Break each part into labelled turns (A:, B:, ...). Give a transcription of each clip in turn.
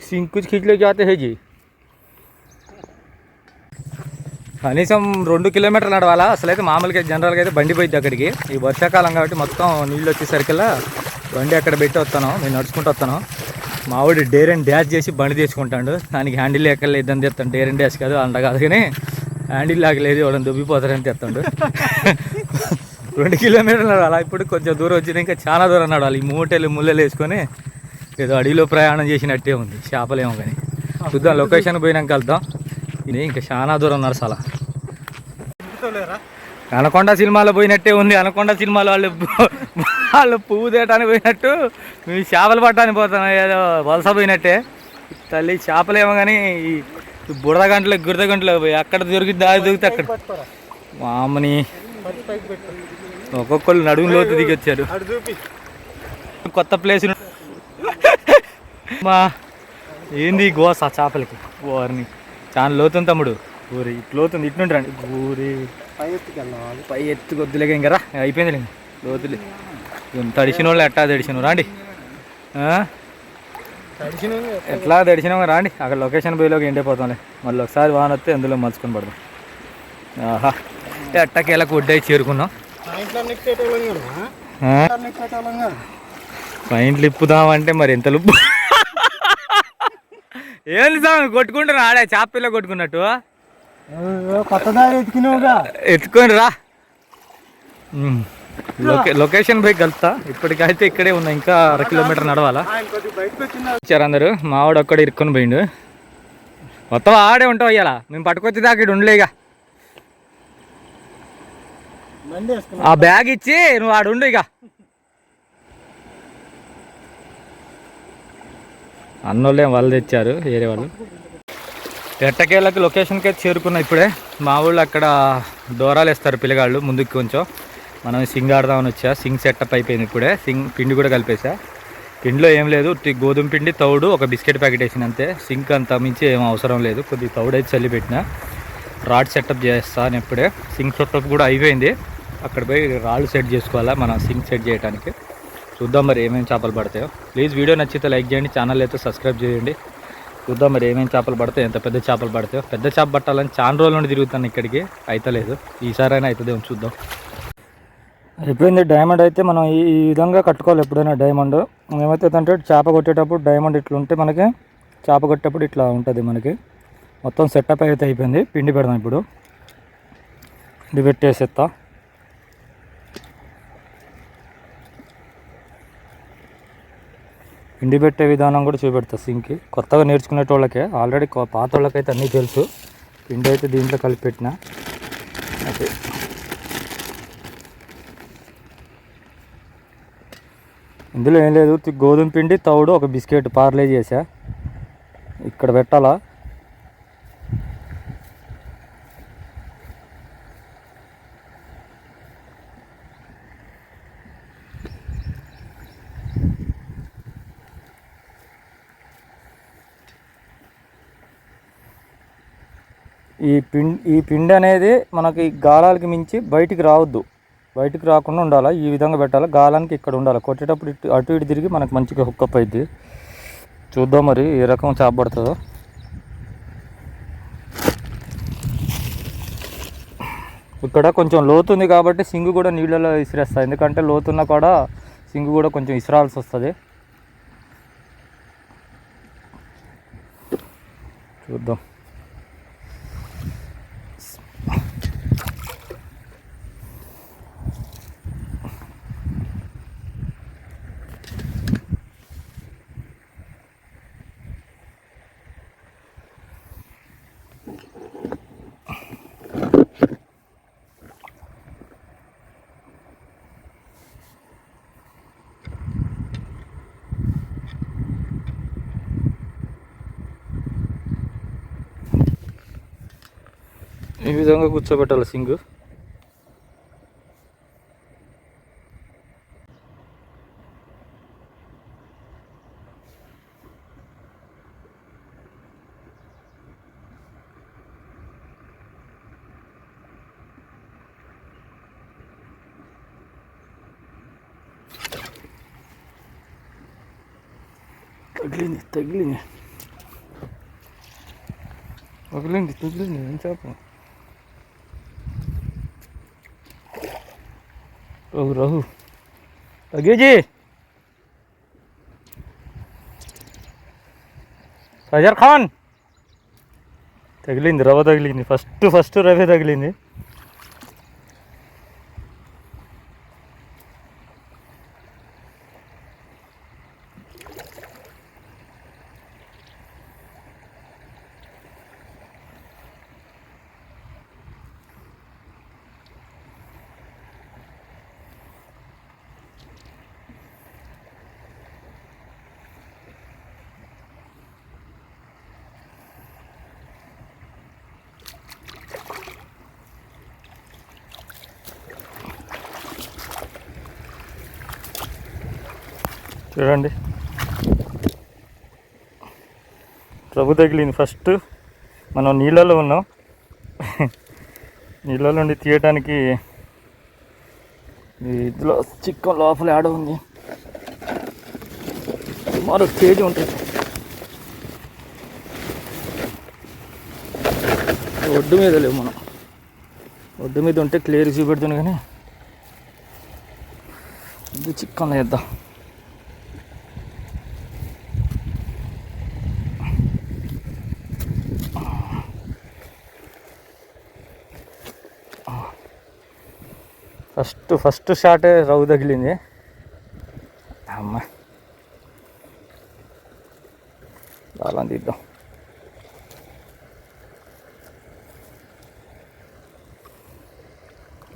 A: Sink कुछ खींच लेके आते हैं जी కనీసం రెండు కిలోమీటర్లు నడవాలా అసలైతే మామూలుగా జనరల్గా అయితే బండి పోయింది అక్కడికి ఈ వర్షాకాలం కాబట్టి మొత్తం నీళ్ళు వచ్చేసరికల్లా బండి అక్కడ పెట్టి వస్తాను నేను నడుచుకుంటూ వస్తాను మావాడు డేర్ అండ్ డ్యాష్ చేసి బండి తీసుకుంటాడు దానికి హ్యాండిల్ ఎక్కడ ఇద్దని తెస్తాను డేర్ అండ్ డ్యాష్ కాదు అంట కాదు కానీ హ్యాండిల్ లాగలేదు వాళ్ళని దుబ్బిపోతారని తెస్తాడు రెండు కిలోమీటర్లు నడవాలి ఇప్పుడు కొంచెం దూరం వచ్చింది ఇంకా చాలా దూరం నడవాలి ఈ మూటలు ముళ్ళలు వేసుకొని ఏదో అడవిలో ప్రయాణం చేసినట్టే ఉంది. చేపలేమో కానీ చూద్దాం లొకేషన్ పోయినాక వెళ్దాం ఇది ఇంకా చాలా దూరం నడసాల. అనకొండ సినిమాలో పోయినట్టే ఉంది. అనకొండ సినిమాలో వాళ్ళు వాళ్ళు పువ్వు తేయటానికి పోయినట్టు మేము చేపలు పట్టడానికి పోతాం ఏదో వలస పోయినట్టే. తల్లి చేపలేమో కానీ ఈ బురద గంటలు గురద గంటలు పోయి అక్కడ దొరికి దారి దొరికితే అక్కడ. మామని ఒక్కొక్కరు నడుము లోతు దిగి వచ్చారు కొత్త ప్లేస్ మా ఏంది గోస చేపలకి? వారిని చాలా లోతుంది తమ్ముడు. ఊరి ఇటు లోతుంది ఇటు నుండి రండి. ఊరి.
B: పై ఎత్తుకి
A: పై ఎత్తు కొద్దులేక ఇంకా రా. అయిపోయింది ఇంక. లోతులే. తడిసిన వాళ్ళు ఎట్టా తడిసిన రాండి?
B: తడిసిన
A: ఎట్లా తడిసినామో రాండి. అక్కడ లొకేషన్ పోయిలోకి ఎండిపోతాంలే మళ్ళీ ఒకసారి వాన వస్తే అందులో మలుచుకొని పడదాం. ఆహా. ఎట్టకేలకు ఒడ్డై చేరుకున్నాం పాయింట్లు ఇప్పుదామంటే మరి ఎంత లుప్పు? ఏంది సామి కొట్టుకుంటున్నా ఆడే చేప పిల్ల కొట్టుకున్నట్టు.
B: కొత్త దారి ఎత్తుకున్నావుగా.
A: ఎత్తుకొని రా లొకేషన్ పోయి కలుపుతా. ఇప్పటికైతే ఇక్కడే ఉన్నా ఇంకా అర కిలోమీటర్ నడవాలా? వచ్చారు అందరూ. మావాడు ఒక్కడ ఇరుక్కొని పోయిండు. మొత్తం ఆడే ఉంటావు ఇయ్యాల. మేము పట్టుకొచ్చి దాకా ఇక్కడ ఉండలేగా. ఆ బ్యాగ్ ఇచ్చి నువ్వు ఆడు ఉండు ఇక. అన్నోళ్ళేం వాళ్ళు తెచ్చారు వేరే వాళ్ళు. ఎట్టకేళ్ళకి లొకేషన్కి అయితే చేరుకున్నా ఇప్పుడే. మా ఊళ్ళో అక్కడ దూరాలు వేస్తారు పిల్లగాళ్ళు ముందుకు కొంచెం. మనం సింగ్ ఆడదామని వచ్చా సింగ్ సెటప్ అయిపోయింది ఇప్పుడే. సింగ్ పిండి కూడా కలిపేసా. పిండిలో ఏం లేదు గోధుమ పిండి తౌడు ఒక బిస్కెట్ ప్యాకెట్ వేసిన అంతే. సింక్ అంత మించి ఏం అవసరం లేదు కొద్ది తౌడు అయితే చల్లి పెట్టిన. రాడ్ సెటప్ చేస్తాను ఇప్పుడే. సింక్ సెటప్ కూడా అయిపోయింది. అక్కడ పోయి రాళ్ళు సెట్ చేసుకోవాలా మనం సింక్ సెట్ చేయడానికి చూద్దాం మరి ఏమేమి చేపలు పడతాయో. ప్లీజ్ వీడియో నచ్చితే లైక్ చేయండి ఛానల్ అయితే సబ్స్క్రైబ్ చేయండి. చూద్దాం మరి ఏమేమి చేపలు పడతాయో ఎంత పెద్ద చేపలు పడతాయో. పెద్ద చేప పట్టాలని చాలా రోజుల నుండి తిరుగుతాను ఇక్కడికి. అయితలేదు ఈసారైనా అవుతుందేమో చూద్దాం. అయిపోయింది డైమండ్ అయితే మనం ఈ విధంగా కట్టుకోవాలి ఎప్పుడైనా డైమండ్ ఏమైతే అంటే చేప కొట్టేటప్పుడు డైమండ్ ఇట్లా ఉంటే మనకి చేప కొట్టేటప్పుడు ఇట్లా ఉంటుంది మనకి. మొత్తం సెటప్ అయితే అయిపోయింది. పిండి పెడదాం ఇప్పుడు. పిండి పెట్టేసేస్తా పిండి పెట్టే విధానం కూడా చూపెడతా సింక్కి కొత్తగా నేర్చుకునేటోళ్ళకే ఆల్రెడీ పాత వాళ్ళకైతే అన్నీ తెలుసు. పిండి అయితే దీంట్లో కలిపి పెట్టిన. అదే ఇందులో ఏం లేదు గోధుమ పిండి తౌడు ఒక బిస్కెట్ పార్లే చేసా. ఇక్కడ పెట్టాలా? ఈ పిండి ఈ పిండి అనేది మనకి గాలాలకి మించి బయటికి రావద్దు. బయటికి రాకుండా ఉండాలి? ఈ విధంగా పెట్టాలి? గాలానికి ఇక్కడ ఉండాలి? కొట్టేటప్పుడు ఇటు అటు ఇటు తిరిగి మనకు మంచిగా హుక్కప్ అయింది చూద్దాం మరి ఏ రకం చేప పడుతుందో. ఇక్కడ కొంచెం లోతు ఉంది కాబట్టి సింగు కూడా నీళ్ళలో విసిరేస్తాయి ఎందుకంటే లోతున్నా కూడా సింగు కూడా కొంచెం విసిరాల్సి వస్తుంది. చూద్దాం. నిజంగా కూర్చోబెట్టాలి సింగు. తగిలింది తగిలింది. తగిలింది ఏం చేప రఘు రఘు తగ్గేజీ సజర్ ఖాన్ తగిలింది రవ్వ తగిలింది ఫస్ట్ ఫస్ట్ రవ్వ తగిలింది చూడండి. ప్రభు తగిలింది. ఫస్ట్ మనం నీళ్ళలో ఉన్నాం. నీళ్ళలో నుండి తీయటానికి ఇందులో చిక్కం లోపల ఆడ ఉంది. సుమారు కేజీ ఉంటుంది. ఒడ్డు మీద లేవు మనం. ఒడ్డు మీద ఉంటే క్లియర్ చూపెడుతుంది కానీ ఇది చిక్కన వేద్దాం ఫస్ట్ ఫస్ట్ షాటే రవ్వు తగిలింది. అమ్మ. చాలా తీద్దాం.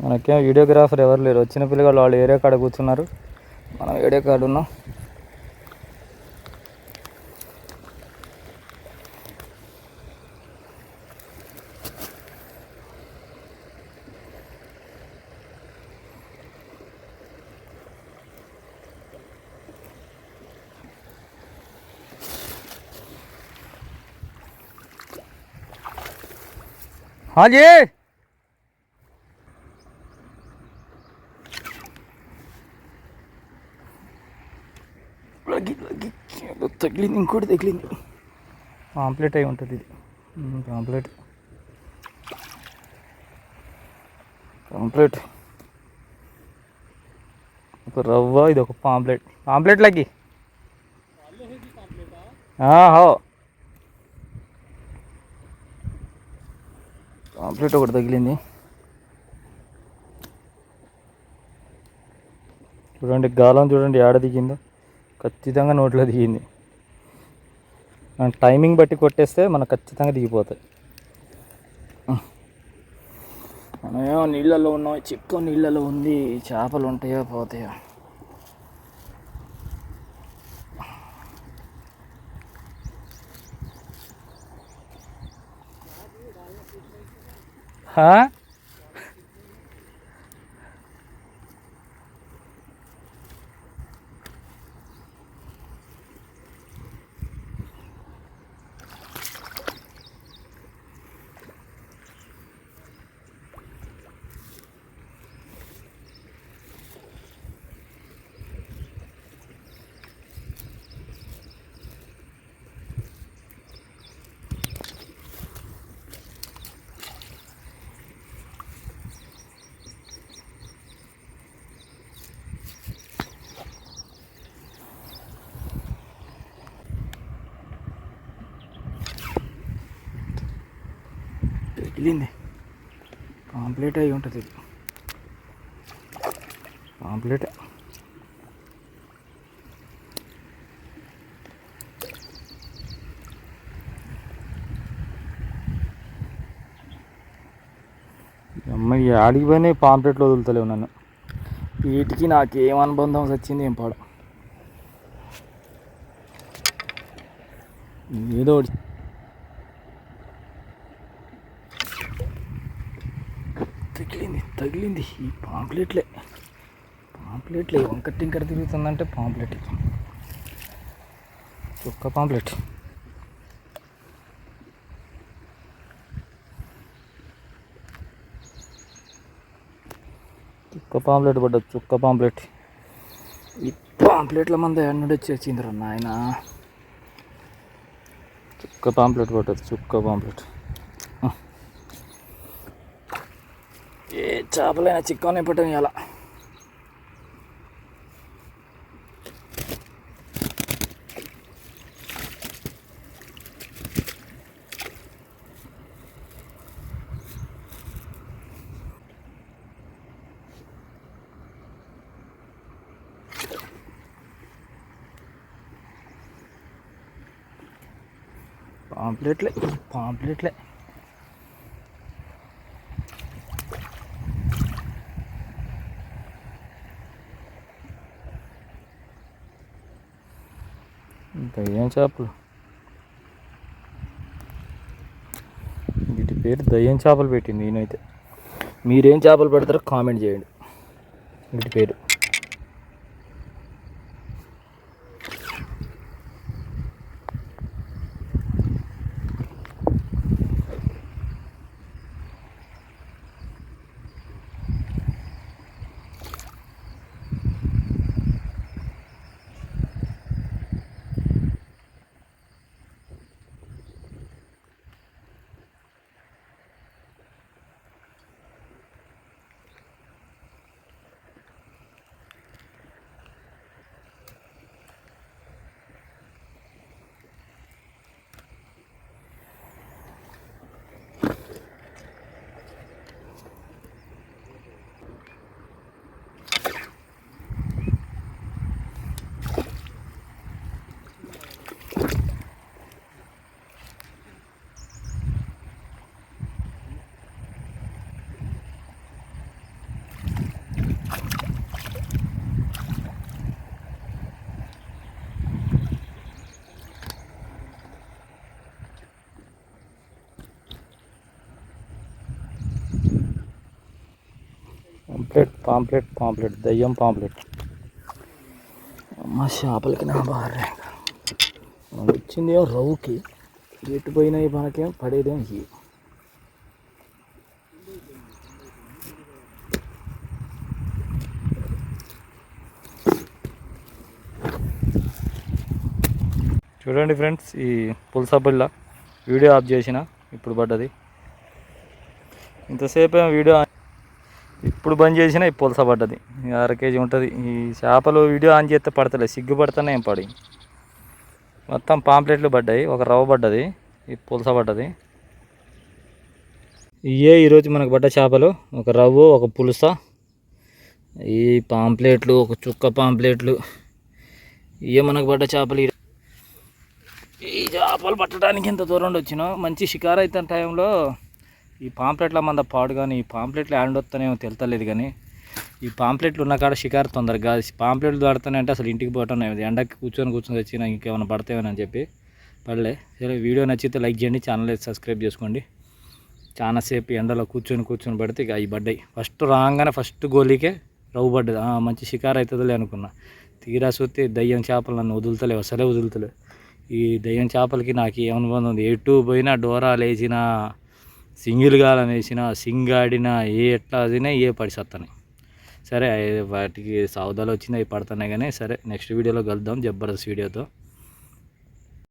A: మనకేం వీడియోగ్రాఫర్ ఎవరు లేరు. వచ్చిన పిల్లగాళ్ళు వాళ్ళు ఏరియా కాడ కూర్చున్నారు. మనం ఏరియా కాడ ఉన్నాం. हाँ जी లగి లగి తగిలింది ఇంకోటి తగిలింది పాంప్లెట్ అయి ఉంటుంది ఇది పాంప్లెట్ పాంప్లెట్ ఒక రవ్వ ఇది ఒక పాంప్లెట్ పాంప్లెట్ లగి హో కాంప్లీట్ ఒకటి తగిలింది. చూడండి గాలం చూడండి ఆడ దిగిందో. ఖచ్చితంగా నోట్లో దిగింది. మనం టైమింగ్ బట్టి కొట్టేస్తే మనకు ఖచ్చితంగా దిగిపోతాయి. మనమేమో నీళ్ళలో ఉన్నాం చిక్కు నీళ్ళలో ఉంది చేపలు ఉంటాయో పోతాయో. హా? తగిలింది పాంప్లెట్ అయి ఉంటుంది ఇది. పాంప్లెట్ అమ్మాయి ఆడికి పోయినా పాంప్లెట్లో వదులుతలేవు నన్ను. వీటికి నాకేం అనుబంధం వచ్చింది ఏం పాడు. ఏదో ఒకటి తగిలింది. ఈ పాంప్లెట్లే. పాంప్లెట్లే. వంక టింకర తిరుగుతుందంటే పాంప్లెట్. చుక్క పాంప్లెట్. చుక్క పాంప్లెట్ పడ్డ చుక్క పాంప్లెట్. ఈ పాంప్లెట్ల మంద ఎన్నడూ వచ్చి నాయన. చుక్క పాంప్లెట్ పట్టదు చుక్క పాంప్లెట్ ఏ చేపలైనా చిక్కనే పట్టని ఇలా పాంప్లెట్లే పాంప్లెట్లే. దయ్యం చేపలు? వీటి పేరు దయ్యం చేపలు పెట్టింది నేనైతే మీరేం చేపలు పెడతారో కామెంట్ చేయండి. వీటి పేరు. పాంప్లెట్ పాంప్లెట్ పాంప్లెట్ దయ్యం పాంప్లెట్. మా చేపలకి నా బాగా వచ్చిందేమో రవ్వుకి? ఎటు పోయినాయి మనకేం? పడేదేం ఇవి చూడండి ఫ్రెండ్స్ ఈ పులస బిళ్ళ వీడియో ఆఫ్ చేసిన ఇప్పుడు పడ్డది. ఇంతసేపు వీడియో ఎప్పుడు ఇప్పుడు బంద్ చేసినా ఈ పులస పడ్డది. ఈ అర కేజీ ఉంటుంది. ఈ చేపలు వీడియో ఆన్ చేస్తే పడతలేదు. సిగ్గుపడుతూనే ఏం పడి. మొత్తం పాంప్లెట్లు పడ్డాయి. ఒక రవ్వ పడ్డది. ఈ పులస పడ్డది. ఇవే ఈరోజు మనకు పడ్డ చేపలు. ఒక రవ్వ ఒక పులుస. ఈ పాంప్లెట్లు ఒక చుక్క పాంప్లెట్లు. ఇవే మనకు పడ్డ చేపలు ఈ- చేపలు పట్టడానికి ఎంత దూరం వచ్చినా. మంచి షికారు అయితే టైంలో ఈ పాంప్లెట్ల మంద పాడు కానీ ఈ పాంప్లెట్లు ఆండొస్తానేమో తెలుతలేదు కానీ ఈ పాంప్లెట్లు ఉన్న కాడ షికారు తొందరగా పాంప్లెట్లు పడుతున్నాయి అంటే అసలు ఇంటికి పోవటం ఎండకి కూర్చొని కూర్చొని వచ్చి నాకు ఇంకేమైనా పడతాయని చెప్పి పడలే. సరే వీడియో నచ్చితే లైక్ చేయండి ఛానల్ సబ్స్క్రైబ్ చేసుకోండి. చాలాసేపు ఎండలో కూర్చొని కూర్చొని పడితే ఇక అవి పడ్డాయి. ఫస్ట్ రాగానే ఫస్ట్ గోలీకే రవ్వు పడ్డది. మంచి షికారు అవుతుందిలే అనుకున్నా. తీరా చూస్తే దయ్యం చేపలు నన్ను వదులుతలేవు అసలే వదులుతలేవు. ఈ దయ్యం చేపలకి నాకు ఏమనుబంధం ఉంది? ఎటు పోయినా డోరా లేచినా సింగిల్ గాలం సింగ్ ఆడినా ఏ ఎట్లా అదినా ఏ పడిసత్తాయి సరే అవి వాటికి సౌదాలు వచ్చినాయి అవి పడుతున్నాయి కానీ సరే నెక్స్ట్ వీడియోలో కలుద్దాం జబర్దస్త్ వీడియోతో.